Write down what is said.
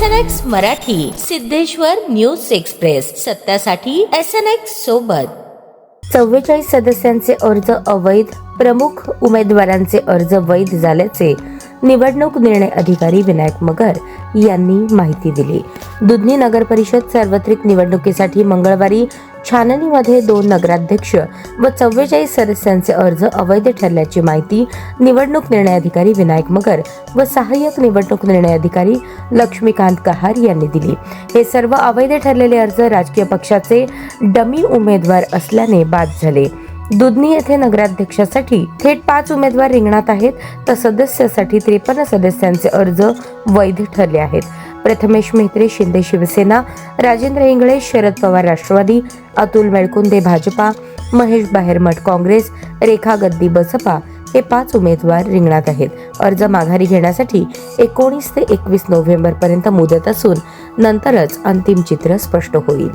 S N X Marathi Siddheshwar news express. सत्यासाठी S N X सोबत. चव्वेचाळीस सदस्यांचे अर्ज अवैध. प्रमुख उमेदवारांचे अर्ज वैध झाल्याचे निवडणूक निर्णय अधिकारी विनायक मगर यांनी माहिती दिली. दुधनी नगर परिषद सार्वत्रिक निवडणुकीसाठी मंगळवारी छाननीमध्ये दोन नगराध्यक्ष व चव्वेचाळीस सदस्यांचे अर्ज अवैध ठरल्याची माहिती निवडणूक निर्णय अधिकारी विनायक मगर व सहाय्यक निवडणूक निर्णय अधिकारी लक्ष्मीकांत कहार यांनी दिली. हे सर्व अवैध ठरलेले अर्ज राजकीय पक्षाचे डमी उमेदवार असल्याने बाद झाले. दुधनी येथे नगराध्यक्षासाठी थेट पाच उमेदवार रिंगणात आहेत तर सदस्यासाठी त्रेपन्न सदस्यांचे अर्ज वैध ठरले आहेत. प्रथमेश मेहत्रे शिंदे शिवसेना राजेंद्र इंगळे शरद पवार राष्ट्रवादी अतुल मेळकुंदे भाजपा महेश बाहेरमठ काँग्रेस रेखा गद्दी बसपा हे पाच उमेदवार रिंगणात आहेत. अर्ज माघारी घेण्यासाठी एकोणीस ते एकवीस नोव्हेंबर पर्यंत मुदत असून नंतरच अंतिम चित्र स्पष्ट होईल.